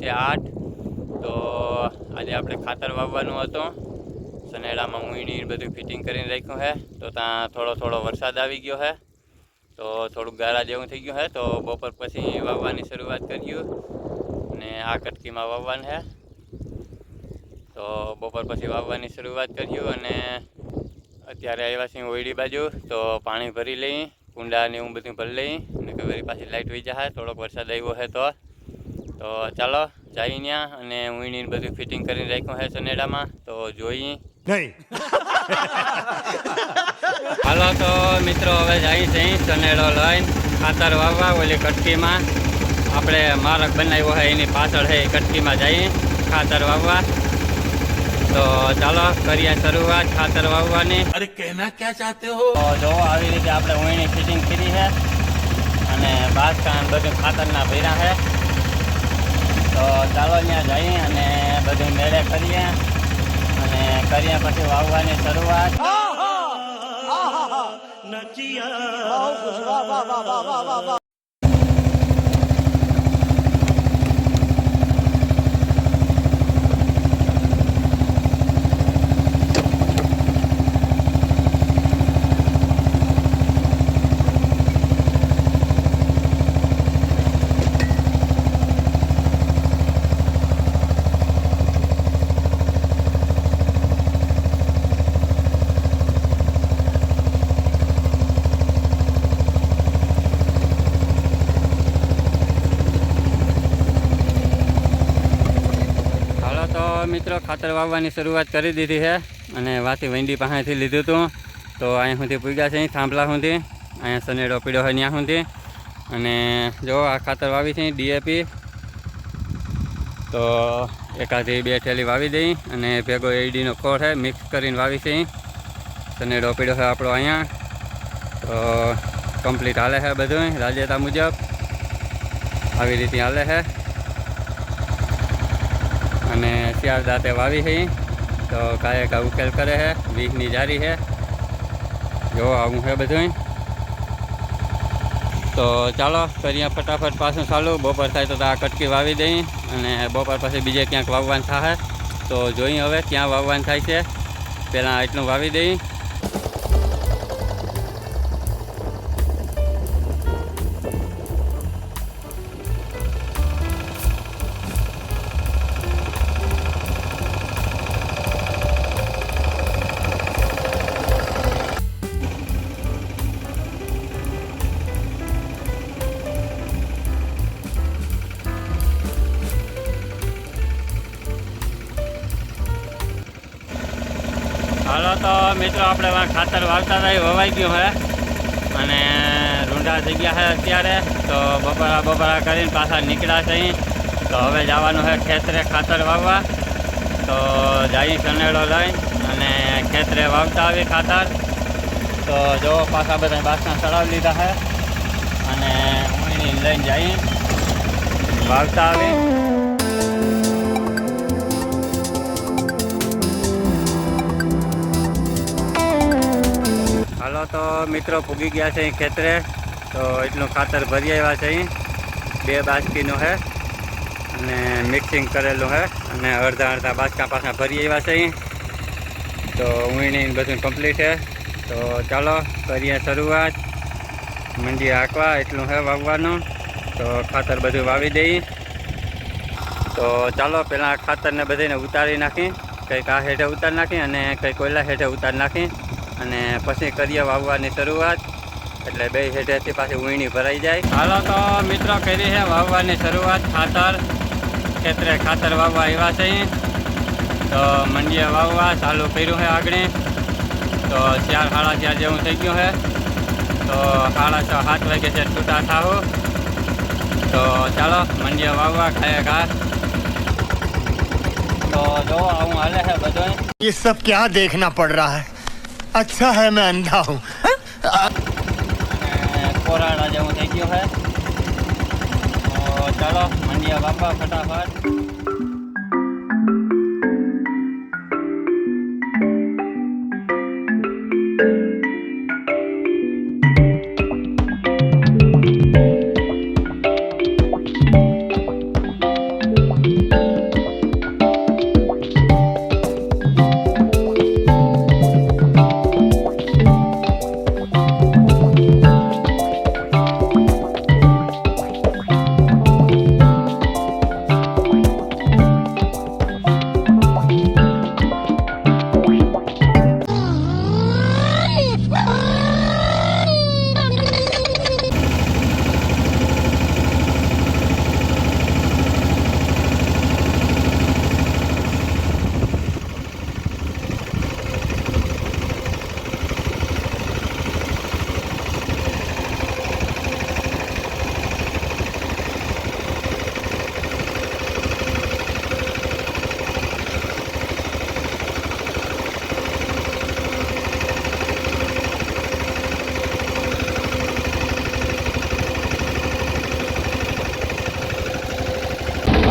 છે આઠ. તો આજે આપણે ખાતર વાવવાનું હતું. સનેડામાં મૂઈની બધું ફિટિંગ કરીને રાખ્યું છે. તો ત્યાં થોડો થોડો વરસાદ આવી ગયો છે. તો થોડુંક ગારા જેવું થઈ ગયું છે. તો બપોર પછી વાવવાની શરૂઆત કર્યું અને આ કટકીમાં વાવવાનું છે. તો બપોર પછી વાવવાની શરૂઆત કર્યું અને અત્યારે આવ્યા છીએ ઓયડી બાજુ. તો પાણી ભરી લઈ, કુંડા ને એવું બધું ભરી લઈ. અને વળી પાછી લાઇટ વહી જાય થોડોક વરસાદ આવ્યો છે તો તો ચાલો જઈ ત્યાં અને ઉણીને બધું ફિટિંગ કરી રાખ્યું છે સોનેડામાં. તો જોઈ નહીં. હાલો તો મિત્રો હવે જઈ જઈ સોનેડો લઈને ખાતર વાવવા ઓલી કટકીમાં. આપણે મારક બનાવ્યો હોય એની પાછળ હે કટકીમાં જઈ ખાતર વાવવા. તો ચાલો કરીએ શરૂઆત ખાતર વાવવાની. અરે કહેના ક્યાં ચાહતે હો? જો આવી રીતે આપણે ઉણી ફિટિંગ કરી છે અને બાદ કાન બધું ખાતરના ભર્યા છે તો ચાલો ત્યાં જઈ અને બધું મેળે કરીએ અને કરીએ પછી વાવવાની શરૂઆત. હાલો તો મિત્રો ખાતર વાવવાની શરૂઆત કરી દીધી છે અને વાથી વંડી પાસેથી લીધું હતું. તો અહીંયા સુધી પૂગ્યા છે થાંભલા સુધી. અહીંયા સનેડો પીડ્યો હોય ત્યાં સુધી. અને જો આ ખાતર વાવી છે, ડીએપી. તો એકાદી બે થેલી વાવી દઈ અને ભેગો એડીનો ખોળ છે મિક્સ કરીને વાવી છે. સનેડો પીડ્યો છે આપણો અહીંયા. તો કમ્પ્લીટ હાલે છે બધું રાજ્યતા મુજબ આવી રીતે હાલે છે. શિયાળ દાંતે વાવી છે તો કાંઈ કા ઉકેલ કરે છે વીજની જારી છે જો આવું છે બધું તો ચાલો કરીએ ફટાફટ પાછું ચાલુ. બપોર થાય તો આ કટકી વાવી દઈ અને બપોર પછી બીજે ક્યાંક વાવવાનું થાય તો જોઈએ હવે ક્યાં વાવવાનું થાય છે. પહેલાં એટલું વાવી દઈ. હાલો તો મિત્રો, આપણે ખાતર વાવતા હતા, એ વવાઈ ગયું છે અને રૂંઢા થઈ ગયા છે અત્યારે. તો બપોરા બપોરા કરીને પાછા નીકળ્યા છે તો હવે જવાનું છે ખેતરે ખાતર વાવવા. તો જઈ સનેડો લઈ અને ખેતરે વાવતા આવી ખાતર. તો જો પાછા બધા બાસના ચડાવી લીધા છે. અને હું લઈને જઈ વાવતા આવી તો મિત્રો પૂગી ગયા છે અહીં ખેતરે. તો એટલું ખાતર ભરી આવ્યા છે અહીં. બે બાસ્કીનું છે અને મિક્સિંગ કરેલું છે અને અડધા અડધા બાસકા પાછા ભરી આવ્યા છે અહીં. તો વીણી બધું કમ્પ્લીટ છે. તો ચાલો કરીએ શરૂઆત. મંડી હાંકવા, એટલું છે વાવવાનું. તો ખાતર બધું વાવી દઈએ. તો ચાલો પહેલાં ખાતરને બધાને ઉતારી નાખી. કંઈક આ હેઠે ઉતારી નાખી અને કંઈક કોયલા હેઠે ઉતારી નાખી. અને પછી કરીએ વાવવાની શરૂઆત એટલે બે હેઠેથી પાછી વીણી ભરાઈ જાય હાલો તો મિત્રો કરી છે વાવવાની શરૂઆત ખાતર ખેતરે ખાતર વાવવા આવ્યા છે અહીં. તો મંડીએ વાવવા ચાલુ કર્યું છે આગળ તો ચાર સાડા ચાર જેવું થઈ ગયું છે તો સાડા છ સાત વાગે છે છૂટા થાવું તો ચાલો મંડીએ વાવવા ખાય ઘા તો જો આવું હાલે છે બધું ये सब क्या देखना पड़ रहा है अच्छा है मैं अंधा हूँ અને કોરાડા જેવું થઈ ગયું છે તો ચાલો મંડીએ વાપવા ફટાફટ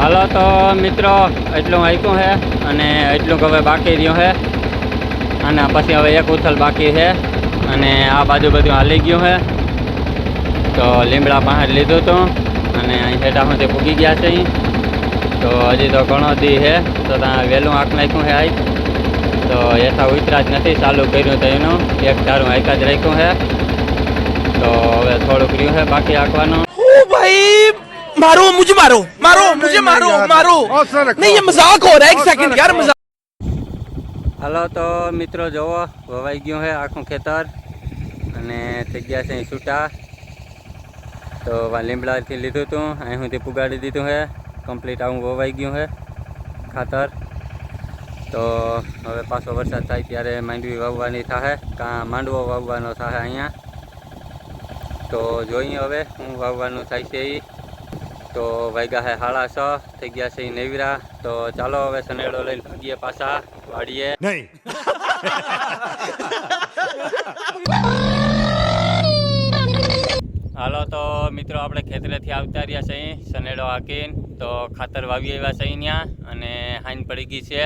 હાલો તો મિત્રો, એટલું આપ્યું છે અને એટલું હવે બાકી રહ્યું છે અને પછી હવે એક ઉથલ બાકી છે અને આ બાજુ બધું હાલી ગયું છે તો લીમડા બહાર લીધું હતું અને અહીં હેઠા સુધી પૂગી ગયા છે તો હજી તો ઘણો દી છે તો ત્યાં વહેલું આંખ નાખ્યું છે આજ તો હેઠા ઉતરા જ નથી ચાલુ કર્યું તો એનું. એક ધારું આંખ જ રાખ્યું છે તો હવે થોડુંક રહ્યું છે બાકી આંખવાનું. मारो मुझे मारो मारो मुझे मारो मारो नहीं ये मजाक हो रहा है एक सेकंड यार मजाक હાલો તો મિત્રો જોવો વવાઈ ગયું છે આખું ખેતર અને થઈ ગયા છે અહીં છૂટા તો વા લીમડાથી લીધું હતું અહીં સુધી પુગાડી દીધું છે કમ્પ્લીટ આવું વવાઈ ગયું છે ખાતર તો હવે પાછો વરસાદ થાય ત્યારે માંડવી વાવવાની થાય કાં માંડવો વાવવાનો થાય અહીંયા તો જોઈએ હવે હું વાવવાનું થાય છે એ તો વાગ્યા હે હાળા છ થઈ ગયા છે નેવરા. તો ચાલો હવે સનેડો લઈને ભાગીએ પાછા વાડીએ. નહીં. હાલો તો મિત્રો આપણે ખેતરેથી આવતા રહ્યા છે સનેડો હાકીને. તો ખાતર વાવી આવ્યા છે ત્યાં અને હાઈન પડી ગઈ છે.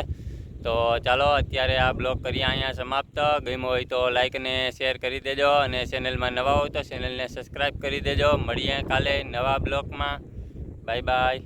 તો ચાલો અત્યારે આ બ્લોગ કરીએ અહીંયા સમાપ્ત. ગમ્યો હોય તો લાઇક અને શેર કરી દેજો અને ચેનલમાં નવા હોય તો ચેનલને સબસ્ક્રાઈબ કરી દેજો. મળીએ કાલે નવા બ્લોગમાં. Bye bye.